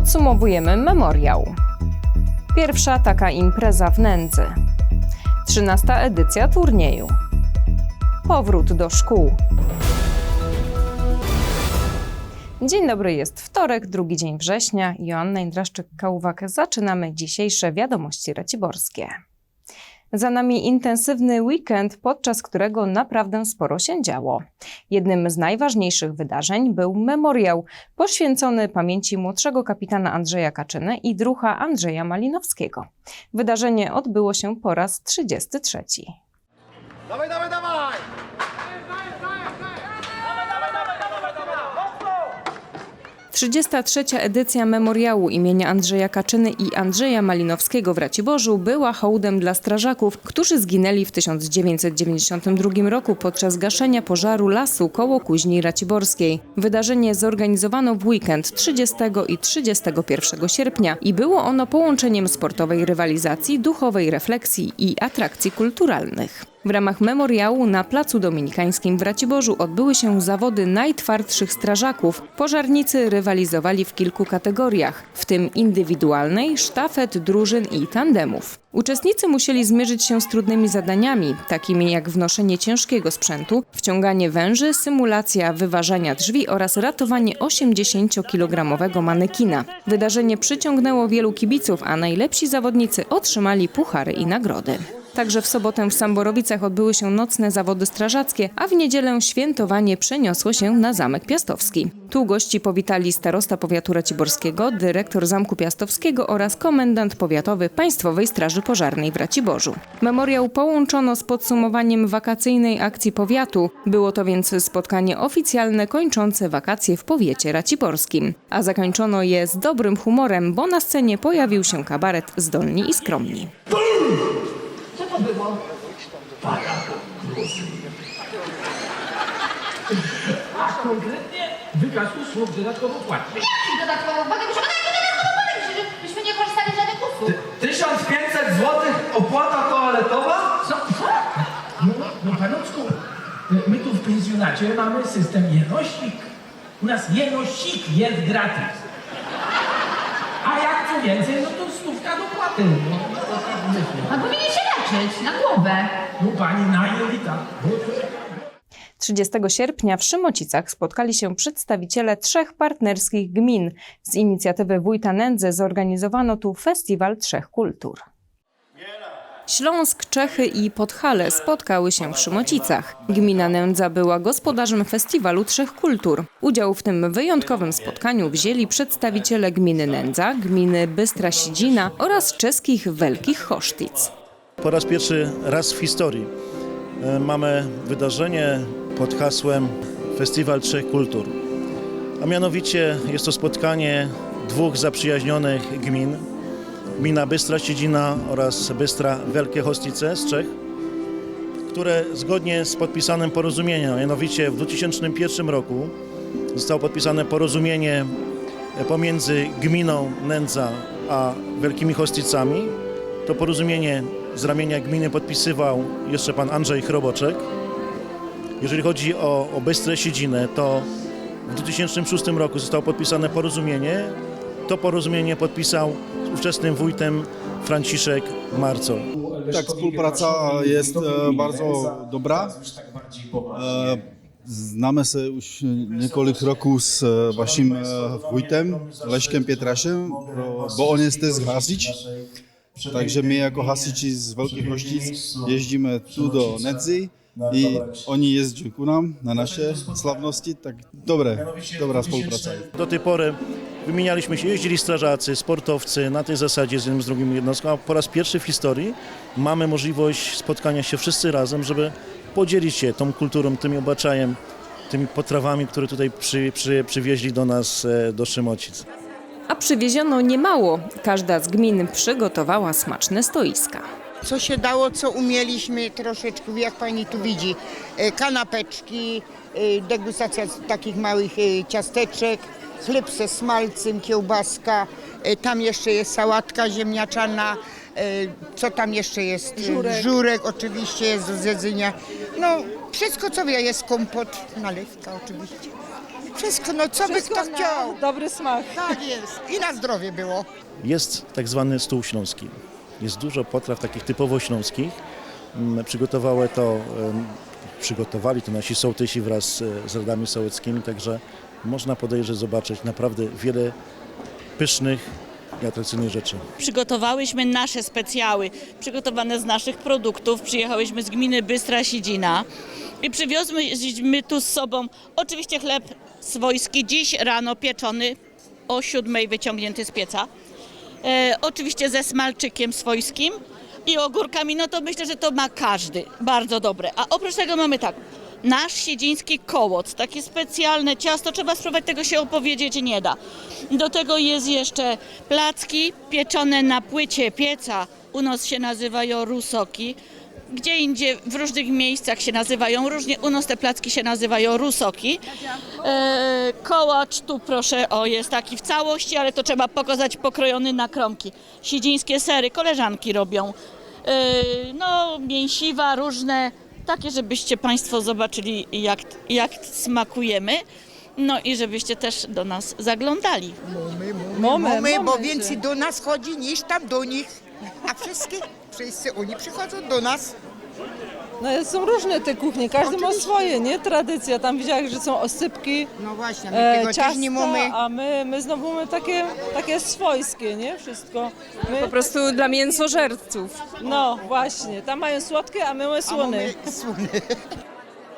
Podsumowujemy memoriał. Pierwsza taka impreza w nędzy. Trzynasta edycja turnieju. Powrót do szkół. Dzień dobry, jest wtorek, drugi dzień września. Joanna Indraszczyk-Kałwak. Zaczynamy dzisiejsze wiadomości raciborskie. Za nami intensywny weekend, podczas którego naprawdę sporo się działo. Jednym z najważniejszych wydarzeń był memoriał poświęcony pamięci młodszego kapitana Andrzeja Kaczyny i drucha Andrzeja Malinowskiego. Wydarzenie odbyło się po raz 33. Dawaj, dawaj, dawaj! 33. edycja memoriału imienia Andrzeja Kaczyny i Andrzeja Malinowskiego w Raciborzu była hołdem dla strażaków, którzy zginęli w 1992 roku podczas gaszenia pożaru lasu koło Kuźni Raciborskiej. Wydarzenie zorganizowano w weekend 30 i 31 sierpnia i było ono połączeniem sportowej rywalizacji, duchowej refleksji i atrakcji kulturalnych. W ramach memoriału na Placu Dominikańskim w Raciborzu odbyły się zawody najtwardszych strażaków. Pożarnicy rywalizowali w kilku kategoriach, w tym indywidualnej, sztafet, drużyn i tandemów. Uczestnicy musieli zmierzyć się z trudnymi zadaniami, takimi jak wnoszenie ciężkiego sprzętu, wciąganie węży, symulacja wyważania drzwi oraz ratowanie 80-kilogramowego manekina. Wydarzenie przyciągnęło wielu kibiców, a najlepsi zawodnicy otrzymali puchary i nagrody. Także w sobotę w Samborowicach odbyły się nocne zawody strażackie, a w niedzielę świętowanie przeniosło się na Zamek Piastowski. Tu gości powitali starosta powiatu raciborskiego, dyrektor Zamku Piastowskiego oraz komendant powiatowy Państwowej Straży Pożarnej w Raciborzu. Memoriał połączono z podsumowaniem wakacyjnej akcji powiatu. Było to więc spotkanie oficjalne kończące wakacje w powiecie raciborskim. A zakończono je z dobrym humorem, bo na scenie pojawił się kabaret Zdolni i Skromni. Co to było? A konkretnie wykaz usług dodatkowo płatnych. Jakich dodatkowo? Mogę muszę podać dodatkowo podać, że byśmy nie korzystali z żadnych usług. 1500 zł opłata toaletowa? Co? Co? No, no panuczku, my tu w pensjonacie mamy system jenośnik. U nas jenosik jest gratis. A jak co więcej, no to stówka dopłaty. No, to tak. A powinien się leczyć na głowę. No pani na jelita. 30 sierpnia w Szymocicach spotkali się przedstawiciele trzech partnerskich gmin. Z inicjatywy Wójta Nędzy zorganizowano tu Festiwal Trzech Kultur. Śląsk, Czechy i Podhale spotkały się w Szymocicach. Gmina Nędza była gospodarzem Festiwalu Trzech Kultur. Udział w tym wyjątkowym spotkaniu wzięli przedstawiciele gminy Nędza, gminy Bystra Sidzina oraz czeskich Wielkich Chosztic. Po raz pierwszy raz w historii e, mamy wydarzenie pod hasłem Festiwal Trzech Kultur. A mianowicie jest to spotkanie dwóch zaprzyjaźnionych gmin. Gmina Bystra Siedzina oraz Bystra Wielkie Hostice z Czech, które zgodnie z podpisanym porozumieniem, mianowicie w 2001 roku zostało podpisane porozumienie pomiędzy gminą Nędza a Wielkimi Hosticami. To porozumienie z ramienia gminy podpisywał jeszcze pan Andrzej Chroboczek. Jeżeli chodzi o, o Bystrę Siedzinę, to w 2006 roku zostało podpisane porozumienie. To porozumienie podpisał z ówczesnym wójtem Franciszek Marcol. Tak, współpraca jest e, bardzo dobra. E, Znamy się już několik roku z e, waszym wójtem Leszkiem Pietraszem, bo- on jest też hasič. Takže my jako hasiči z Velkých Hoštic jezdíme tu do Nedzy i oni jezdí ku nám na naše slavnosti, tak dobré, dobrá spolupráca. je. Do tej pory wymienialiśmy się, jeździli strażacy, sportowcy na tej zasadzie z jednym z drugim jednostką, a po raz pierwszy w historii mamy możliwość spotkania się wszyscy razem, żeby podzielić się tą kulturą, tym obaczajem, tymi potrawami, które tutaj przy, przy, przywieźli do nas, e, do Szymocic. A przywieziono niemało. Każda z gmin przygotowała smaczne stoiska. co się dało, co umieliśmy troszeczkę, jak pani tu widzi, e, kanapeczki, e, degustacja z takich małych e, ciasteczek, chleb ze smalcem, kiełbaska, tam jeszcze jest sałatka ziemniaczana, co tam jeszcze jest? Żurek. Żurek oczywiście jest do zjedzenia. No wszystko co wie, jest kompot, nalewka oczywiście. Wszystko, no co by kto chciał. Dobry smak. Tak jest. I na zdrowie było. Jest tak zwany stół śląski. Jest dużo potraw takich typowo śląskich. Mm, Przygotowały to, em, przygotowali to nasi sołtysi wraz e, z radami sołeckimi, także można podejrzeć, zobaczyć naprawdę wiele pysznych i atrakcyjnych rzeczy. Przygotowałyśmy nasze specjały, przygotowane z naszych produktów. Przyjechałyśmy z gminy Bystra Sidzina i przywiozłyśmy tu z sobą oczywiście chleb swojski, dziś rano pieczony o siódmej wyciągnięty z pieca. E, oczywiście ze smalczykiem swojskim i ogórkami, no to myślę, że to ma każdy. Bardzo dobre. A oprócz tego mamy tak, nasz siedziński kołoc, takie specjalne ciasto, trzeba spróbować, tego się opowiedzieć nie da. Do tego jest jeszcze placki pieczone na płycie pieca, u nas się nazywają rusoki. Gdzie indziej, w różnych miejscach się nazywają różnie, u nas te placki się nazywają rusoki. E, kołacz tu proszę, o jest taki w całości, ale to trzeba pokazać pokrojony na kromki. Siedzińskie sery koleżanki robią. E, no mięsiwa różne, takie żebyście Państwo zobaczyli jak, jak smakujemy. No i żebyście też do nas zaglądali. Moment, My, bo więcej do nas chodzi niż tam do nich. A wszystkie, wszyscy oni przychodzą do nas. No, są różne te kuchnie, każdy ma swoje, nie? Tradycja. Tam widziałam, że są osypki, No właśnie, my e, tego też nie ciasta, mamy. a my, my znowu mamy takie, takie swojskie, nie? Wszystko. My, Po prostu dla mięsożerców. no właśnie, tam mają słodkie, a my mamy A słone. mamy słone.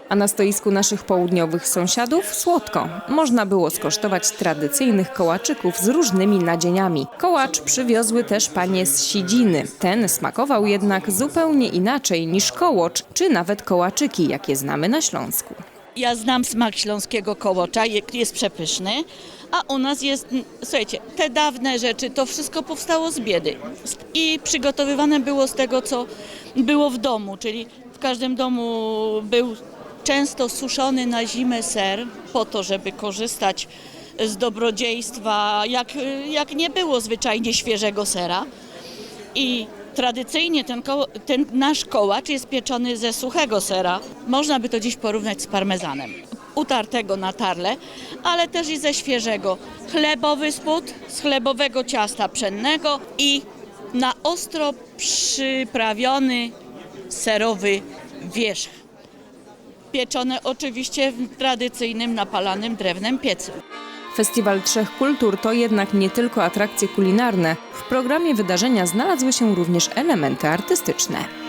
A na stoisku naszych południowych sąsiadów słodko. Można było skosztować tradycyjnych kołaczyków z różnymi nadzieniami. Kołacz przywiozły też panie z Sidziny. Ten smakował jednak zupełnie inaczej niż kołocz, czy nawet kołaczyki, jakie znamy na Śląsku. Ja znam smak śląskiego kołocza, je- jest przepyszny, a u nas jest, słuchajcie, te dawne rzeczy, to wszystko powstało z biedy i przygotowywane było z tego, co było w domu, czyli w każdym domu był często suszony na zimę ser po to, żeby korzystać z dobrodziejstwa, jak, jak nie było zwyczajnie świeżego sera. I tradycyjnie ten, ten nasz kołacz jest pieczony ze suchego sera. Można by to dziś porównać z parmezanem. Utartego na tarle, ale też i ze świeżego. Chlebowy spód z chlebowego ciasta pszennego i na ostro przyprawiony serowy wierzch. Pieczone oczywiście w tradycyjnym napalanym drewnem piecu. Festiwal Trzech Kultur to jednak nie tylko atrakcje kulinarne. W programie wydarzenia znalazły się również elementy artystyczne.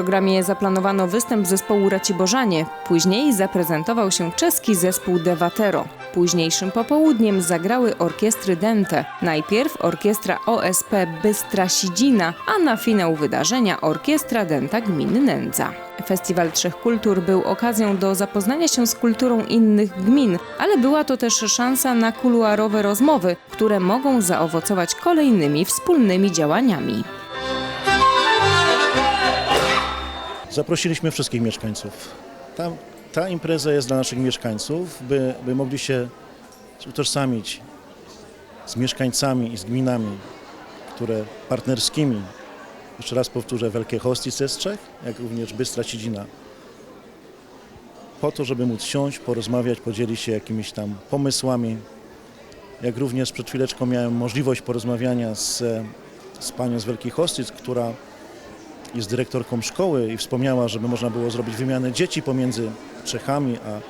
Programie zaplanowano występ zespołu Raciborzanie. Później zaprezentował się czeski zespół Devatero. Późniejszym popołudniem zagrały orkiestry Dente. Najpierw orkiestra OSP Bystra Sidzina, a na finał wydarzenia orkiestra Denta Gminy Nędza. Festiwal Trzech Kultur był okazją do zapoznania się z kulturą innych gmin, ale była to też szansa na kuluarowe rozmowy, które mogą zaowocować kolejnymi wspólnymi działaniami. Zaprosiliśmy wszystkich mieszkańców. Ta, ta impreza jest dla naszych mieszkańców, by, by mogli się utożsamić z mieszkańcami i z gminami, które partnerskimi, jeszcze raz powtórzę, Wielkie Hostice z Czech, jak również Bystra Sidzina, po to, żeby móc siąść, porozmawiać, podzielić się jakimiś tam pomysłami. Jak również przed chwileczką miałem możliwość porozmawiania z, z panią z Wielkich Hostic, która jest dyrektorką szkoły i wspomniała, żeby można było zrobić wymianę dzieci pomiędzy Czechami, a,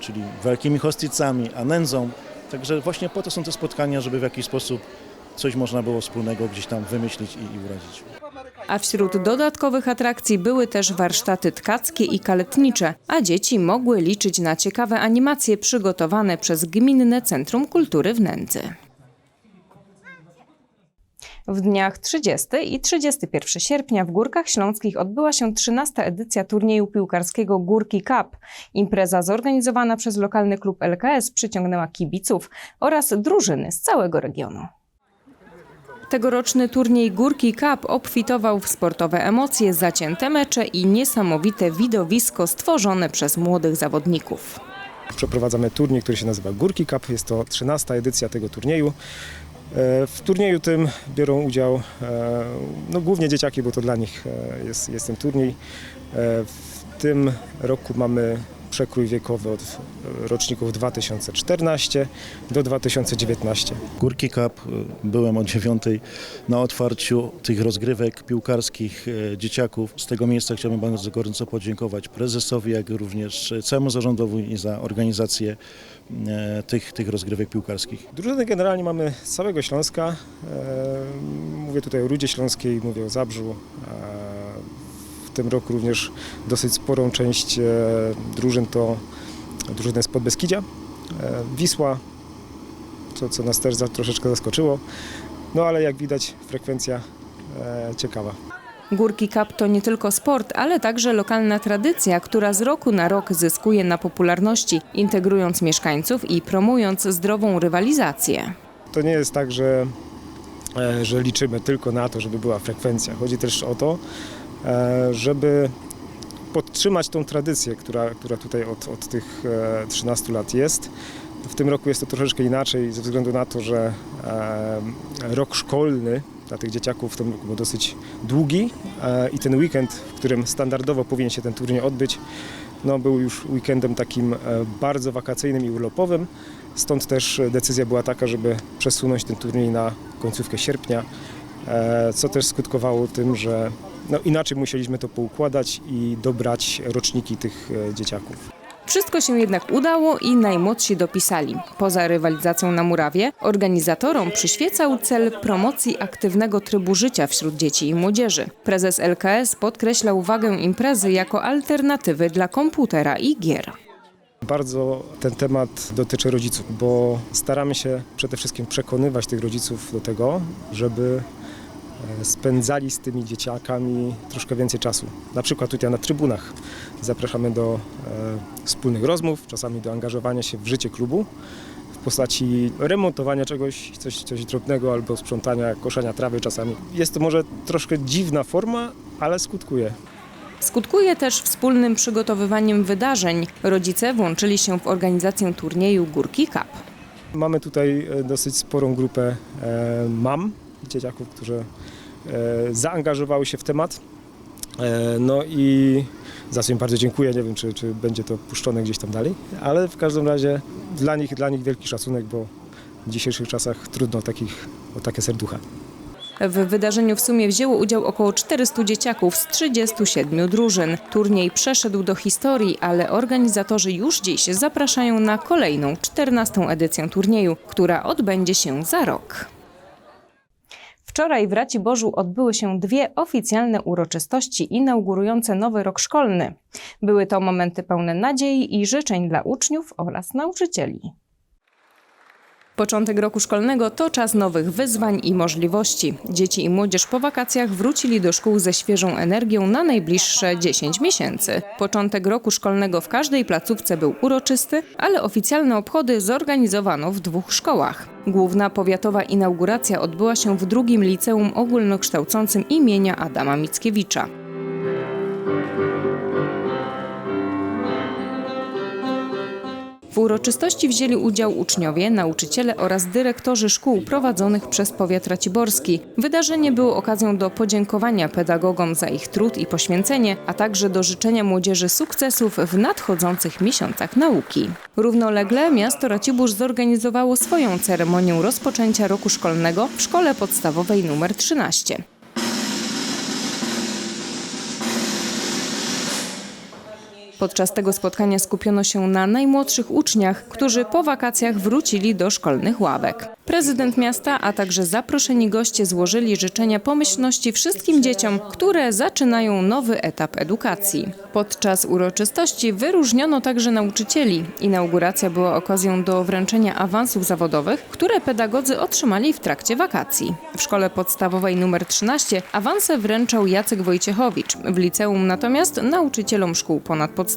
czyli Wielkimi Hosticami, a Nędzą. Także właśnie po to są te spotkania, żeby w jakiś sposób coś można było wspólnego gdzieś tam wymyślić i, i urazić. A wśród dodatkowych atrakcji były też warsztaty tkackie i kaletnicze, a dzieci mogły liczyć na ciekawe animacje przygotowane przez Gminne Centrum Kultury w Nędzy. W dniach 30 i 31 sierpnia w Górkach Śląskich odbyła się 13. edycja turnieju piłkarskiego Górki Cup. Impreza zorganizowana przez lokalny klub LKS przyciągnęła kibiców oraz drużyny z całego regionu. Tegoroczny turniej Górki Cup obfitował w sportowe emocje, zacięte mecze i niesamowite widowisko stworzone przez młodych zawodników. Przeprowadzamy turniej, który się nazywa Górki Cup. Jest to 13 edycja tego turnieju. E, W turnieju tym biorą udział e, no, głównie dzieciaki, bo to dla nich e, jest, jest ten turniej. W tym roku mamy przekrój wiekowy od e, roczników 2014 do 2019. Górki Cup, y, byłem o dziewiątej na otwarciu tych rozgrywek piłkarskich e, dzieciaków. Z tego miejsca chciałbym bardzo gorąco podziękować prezesowi, jak również całemu zarządowi za organizację e, tych, tych rozgrywek piłkarskich. Drużyny generalnie mamy z całego Śląska. E, Mówię tutaj o Rudzie Śląskiej, mówię o Zabrzu. W tym roku również dosyć sporą część e, drużyn to drużyny z Podbeskidzia. E, Wisła, co, co nas też troszeczkę zaskoczyło. No ale jak widać frekwencja e, ciekawa. Górki Cup to nie tylko sport, ale także lokalna tradycja, która z roku na rok zyskuje na popularności, integrując mieszkańców i promując zdrową rywalizację. To nie jest tak, że, że liczymy tylko na to, żeby była frekwencja. Chodzi też o to, żeby podtrzymać tą tradycję, która, która tutaj od, od tych e, 13 lat jest. W tym roku jest to troszeczkę inaczej ze względu na to, że e, rok szkolny dla tych dzieciaków w tym roku był dosyć długi e, i ten weekend, w którym standardowo powinien się ten turniej odbyć, no, był już weekendem takim e, bardzo wakacyjnym i urlopowym. Stąd też decyzja była taka, żeby przesunąć ten turniej na końcówkę sierpnia, e, co też skutkowało tym, że no, inaczej musieliśmy to poukładać i dobrać roczniki tych e, dzieciaków. Wszystko się jednak udało i najmłodsi dopisali. Poza rywalizacją na murawie, organizatorom przyświecał cel promocji aktywnego trybu życia wśród dzieci i młodzieży. Prezes LKS podkreślał wagę imprezy jako alternatywy dla komputera i gier. Bardzo ten temat dotyczy rodziców, bo staramy się przede wszystkim przekonywać tych rodziców do tego, żeby spędzali z tymi dzieciakami troszkę więcej czasu. Na przykład tutaj na trybunach zapraszamy do e, wspólnych rozmów, czasami do angażowania się w życie klubu w postaci remontowania czegoś, coś, coś drobnego albo sprzątania, koszenia trawy czasami. Jest to może troszkę dziwna forma, ale skutkuje. Skutkuje też wspólnym przygotowywaniem wydarzeń. Rodzice włączyli się w organizację turnieju Górki Cup. Mamy tutaj e, dosyć sporą grupę e, mam, dzieciaków, którzy e, zaangażowały się w temat. E, No i za co im bardzo dziękuję. Nie wiem, czy, czy będzie to puszczone gdzieś tam dalej, ale w każdym razie dla nich, dla nich wielki szacunek, bo w dzisiejszych czasach trudno o, takich, o takie serducha. W wydarzeniu w sumie wzięło udział około 400 dzieciaków z 37 drużyn. Turniej przeszedł do historii, ale organizatorzy już dziś zapraszają na kolejną, 14. edycję turnieju, która odbędzie się za rok. Wczoraj w Raciborzu odbyły się dwie oficjalne uroczystości inaugurujące nowy rok szkolny. Były to momenty pełne nadziei i życzeń dla uczniów oraz nauczycieli. Początek roku szkolnego to czas nowych wyzwań i możliwości. Dzieci i młodzież po wakacjach wrócili do szkół ze świeżą energią na najbliższe 10 miesięcy. Początek roku szkolnego w każdej placówce był uroczysty, ale oficjalne obchody zorganizowano w dwóch szkołach. Główna powiatowa inauguracja odbyła się w drugim liceum ogólnokształcącym imienia Adama Mickiewicza. W uroczystości wzięli udział uczniowie, nauczyciele oraz dyrektorzy szkół prowadzonych przez powiat raciborski. Wydarzenie było okazją do podziękowania pedagogom za ich trud i poświęcenie, a także do życzenia młodzieży sukcesów w nadchodzących miesiącach nauki. Równolegle miasto Racibórz zorganizowało swoją ceremonię rozpoczęcia roku szkolnego w szkole podstawowej nr 13. Podczas tego spotkania skupiono się na najmłodszych uczniach, którzy po wakacjach wrócili do szkolnych ławek. Prezydent miasta, a także zaproszeni goście złożyli życzenia pomyślności wszystkim dzieciom, które zaczynają nowy etap edukacji. Podczas uroczystości wyróżniono także nauczycieli. Inauguracja była okazją do wręczenia awansów zawodowych, które pedagodzy otrzymali w trakcie wakacji. W szkole podstawowej nr 13 awanse wręczał Jacek Wojciechowicz. W liceum natomiast nauczycielom szkół ponadpodstawowych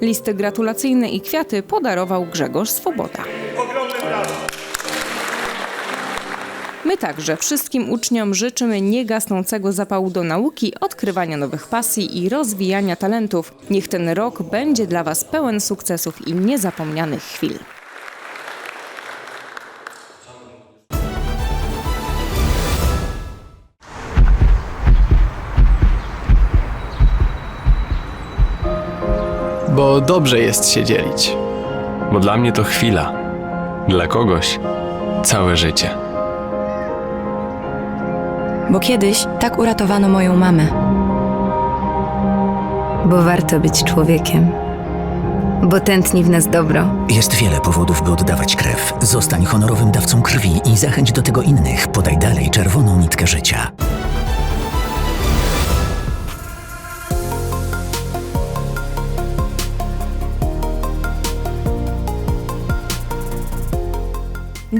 listy gratulacyjne i kwiaty podarował Grzegorz Swoboda. My także wszystkim uczniom życzymy niegasnącego zapału do nauki, odkrywania nowych pasji i rozwijania talentów. Niech ten rok będzie dla Was pełen sukcesów i niezapomnianych chwil. Bo dobrze jest się dzielić. Bo dla mnie to chwila. Dla kogoś całe życie. Bo kiedyś tak uratowano moją mamę. Bo warto być człowiekiem. Bo tętni w nas dobro. Jest wiele powodów, by oddawać krew. Zostań honorowym dawcą krwi i zachęć do tego innych. Podaj dalej czerwoną nitkę życia.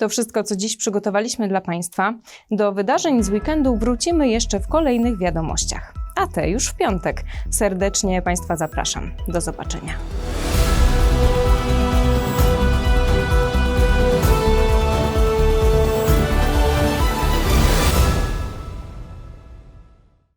To wszystko, co dziś przygotowaliśmy dla Państwa. Do wydarzeń z weekendu wrócimy jeszcze w kolejnych wiadomościach. A te już w piątek. Serdecznie Państwa zapraszam. Do zobaczenia.